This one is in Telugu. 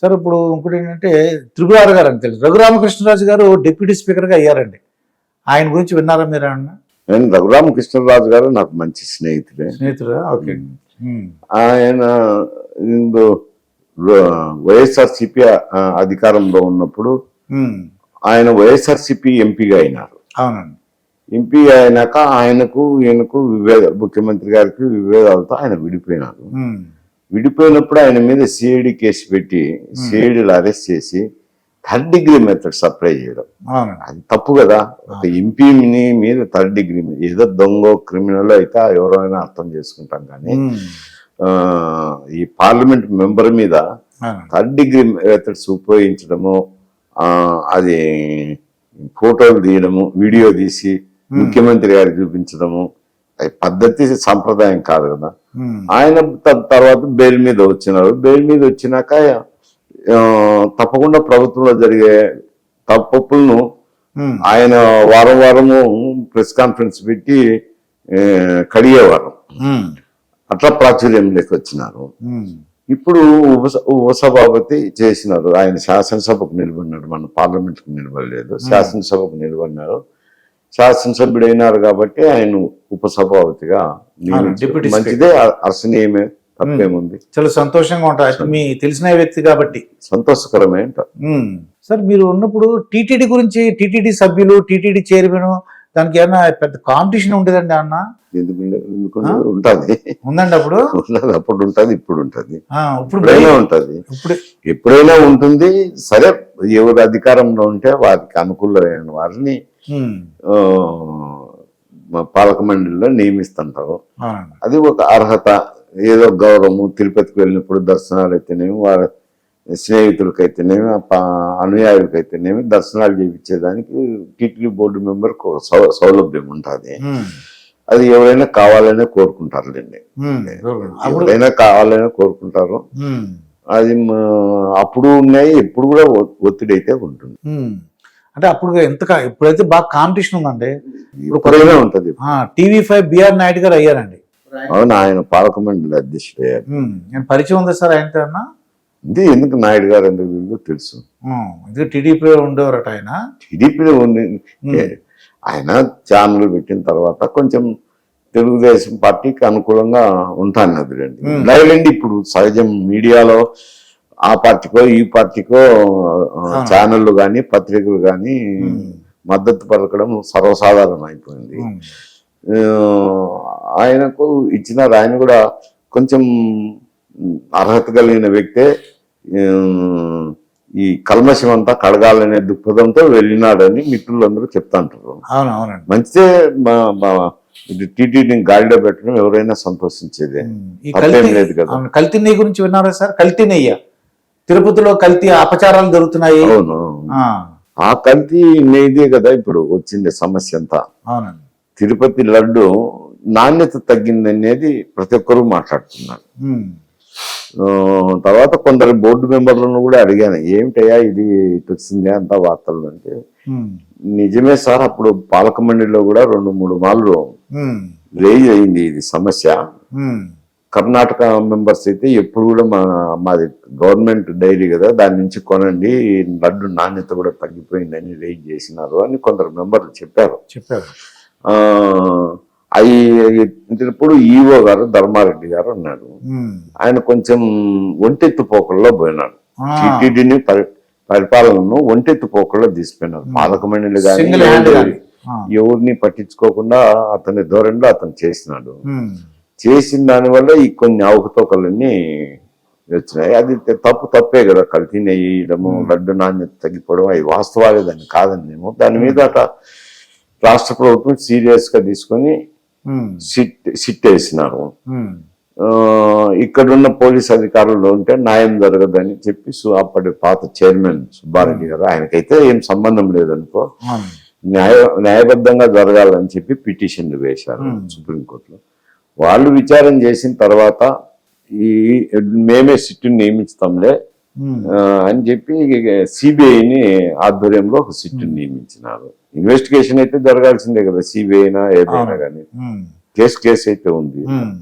సార్ ఇప్పుడు ఇంకోటి ఏంటంటే త్రిపురారు గారు అని తెలుసు. రఘురామకృష్ణరాజు గారు డిప్యూటీ స్పీకర్గా అయ్యారండి. ఆయన గురించి విన్నారా మీరు ఏమన్నా? నేను రఘురామకృష్ణరాజు గారు నాకు మంచి స్నేహితుడే. స్నేహితుడు? ఓకే. ఆయన వైఎస్ఆర్సిపి అధికారంలో ఉన్నప్పుడు. ఆయన వైఎస్ఆర్సిపి ఎంపీగా అయినారు. అవునండి. ఎంపీ అయినాక ఆయనకు ఈయనకు విభేద ముఖ్యమంత్రి గారికి విభేదాలతో ఆయన విడిపోయినారు. విడిపోయినప్పుడు ఆయన మీద సిఐడి కేసు పెట్టి సిఐడిలు అరెస్ట్ చేసి థర్డ్ డిగ్రీ మెథడ్ సప్లై చేయడం. అది తప్పు కదా. ఒక ఎంపీని మీద థర్డ్ డిగ్రీ ఏదో దొంగ క్రిమినల్ అయితే ఎవరైనా అర్థం చేసుకుంటాం కానీ ఈ పార్లమెంట్ మెంబర్ మీద. థర్డ్ డిగ్రీ మెథడ్స్ ఉపయోగించడము ఆ, అది ఫోటోలు తీయడము వీడియో తీసి ముఖ్యమంత్రి గారికి చూపించడము పద్ధతి సంప్రదాయం కాదు కదా. ఆయన తర్వాత బెయిల్ మీద వచ్చినారు. బెయిల్ మీద వచ్చినాక తప్పకుండా ప్రభుత్వంలో జరిగే తప్పులను. ఆయన వారం వారము ప్రెస్ కాన్ఫరెన్స్ పెట్టి కడిగేవారు. అట్లా ప్రాచుర్యంలోకి వచ్చినారు. ఇప్పుడు ఉప ఉపసభాపతి చేసినారు. ఆయన శాసనసభకు నిలబడినాడు. మన పార్లమెంట్కు నిలబడలేదు. శాసనసభకు నిలబడినారు. శాసనసభ్యుడు అయినారు కాబట్టి ఆయన ఉపసభాపతిగా మంచిదే అర్శనీయమే తప్పేముంది. చాలా సంతోషంగా ఉంటుంది మీ తెలిసిన వ్యక్తి కాబట్టి. సంతోషకరమే. సార్ మీరు ఉన్నప్పుడు టీటీడీ గురించి టీటీడీ సభ్యులు టీటీడీ చైర్మన్ దానికి ఏమైనా పెద్ద కాంపిటీషన్ ఉండేదండి అన్న ఉంటది? ఉందండి అప్పుడు? అప్పుడు ఉంటది ఇప్పుడు ఉంటది. ఆ, ఇప్పుడు ఎప్పుడైనా ఉంటది. ఇప్పుడు ఎప్పుడైనా ఉంటుంది సరే ఎవరు అధికారంలో ఉంటే వారికి అనుకూలమైన వారిని పాలక మండలిలో నియమిస్తుంటారు. అది ఒక అర్హత ఏదో గౌరవము తిరుపతికి వెళ్ళినప్పుడు దర్శనాలు అయితేనేమి వారి స్నేహితులకి అయితేనేమి ఆ పా- అనుయాయులకి అయితేనేమి దర్శనాలు చేయించేదానికి టీటీడీ బోర్డు మెంబర్కి ఒక సౌలభ్యం ఉంటుంది. అది ఎవరైనా కావాలనే కోరుకుంటారులేండి ఎవరైనా కావాలనే కోరుకుంటారు. అది అప్పుడు ఉన్నాయి ఎప్పుడు కూడా ఒత్తిడి అయితే ఉంటుంది. అంటే అప్పుడు ఎంత ఇప్పుడైతే బాగా కాంపిటీషన్ ఉందండి ఎప్పుడైనా ఉంటది. టీవీ ఫైవ్ బిఆర్ నాయుడు గారు అయ్యారండి. అవును ఆయన పాలక మండలి అధ్యక్షుడు అయ్యారు. పరిచయం ఉందా సార్ ఆయనతో అన్న? ఇది ఎందుకు నాయుడు గారు ఎందుకు తెలుసు. ఇది టీడీపీలో ఉండేవారట ఆయన టీడీపీలో ఉమ్. ఆయన ఛానల్ పెట్టిన తర్వాత కొంచెం తెలుగుదేశం పార్టీకి అనుకూలంగా ఉంటాను రండి. లేదండి ఇప్పుడు సహజం మీడియాలో ఆ పార్టీకో ఈ పార్టీకో. ఛానళ్ళు కానీ పత్రికలు కానీ. మద్దతు పలకడం సర్వసాధారణం అయిపోయింది ఆయనకు ఇచ్చినారు ఆయన కూడా కొంచెం అర్హత కలిగిన వ్యక్తే ఈ కల్మషం అంతా కడగాలనే దృక్పథంతో వెళ్ళినాడని మిత్రులందరూ చెప్తాంటారు. అవును అవునండి మంచిదే మా- టీటీడీని గాడిలో పెట్టడం ఎవరైనా సంతోషించేదే. లేదు కదా. కల్తీ నెయ్యి గురించి విన్నారా సార్? కల్తీ నెయ్యి. తిరుపతిలో కల్తీ అపచారాలు జరుగుతున్నాయి. అవును. ఆ, కల్తీ నేదే కదా ఇప్పుడు వచ్చింది సమస్య అంతా. అవునండి. తిరుపతి లడ్డు నాణ్యత తగ్గిందనేది ప్రతి ఒక్కరూ మాట్లాడుతున్నారు. తర్వాత కొందరు బోర్డు మెంబర్లను కూడా అడిగాను ఏమిటయ్యా ఇది ఇటు వచ్చింది అంత వార్తలు అంటే. నిజమే సార్ అప్పుడు పాలక మండలిలో కూడా రెండు మూడు మార్లు. రేజ్ అయింది ఇది సమస్య. కర్ణాటక మెంబర్స్ అయితే ఎప్పుడు కూడా మా మాది గవర్నమెంట్ డైరీ కదా దాని నుంచి కొనండి లడ్డు నాణ్యత కూడా తగ్గిపోయిందని రేజ్ చేసినారు అని కొందరు మెంబర్లు చెప్పారు చెప్పారు ఇప్పుడు ఈవో గారు ధర్మారెడ్డి గారు అన్నాడు. ఆయన కొంచెం ఒంటెత్తు పోకల్లో పోయినాడు. టీటీడీని పరి పరిపాలనను ఒంటెత్తు పోకల్లో తీసిపోయినాడు. పాలక మండలి కానీ సింగిల్ హ్యాండ్ గాని. ఆ, ఎవరిని పట్టించుకోకుండా అతని ధోరణిలో అతను చేసినాడు. చేసిన దానివల్ల ఈ కొన్ని అవకతవకలన్నీ వచ్చినాయి. అది తప్పు తప్పే కదా. కల్తీ వేయడము లడ్డు నాణ్యత తగ్గిపోవడం అవి వాస్తవాలే దాన్ని కాదని మేము. దాని మీద రాష్ట్ర ప్రభుత్వం సీరియస్గా తీసుకొని. సిట్ సిట్ వేసినారు ఇక్కడున్న పోలీస్ అధికారులు ఉంటే న్యాయం జరగదని చెప్పి అప్పటి పాత చైర్మన్ సుబ్బారెడ్డి గారు ఆయనకైతే ఏం సంబంధం లేదనుకో. న్యాయ న్యాయబద్ధంగా జరగాలని చెప్పి పిటిషన్లు వేశారు. సుప్రీంకోర్టులో వాళ్ళు విచారణ చేసిన తర్వాత ఈ మేమే సిట్టు నియమిస్తాంలే అని చెప్పి సిబిఐని ఆధ్వర్యంలో ఒక సిట్టు నియమించినారు ఇన్వెస్టిగేషన్ అయితే జరగాల్సిందే కదా సిబిఐనా ఏదైనా. కానీ. కేసు కేసు అయితే ఉంది ఉమ్.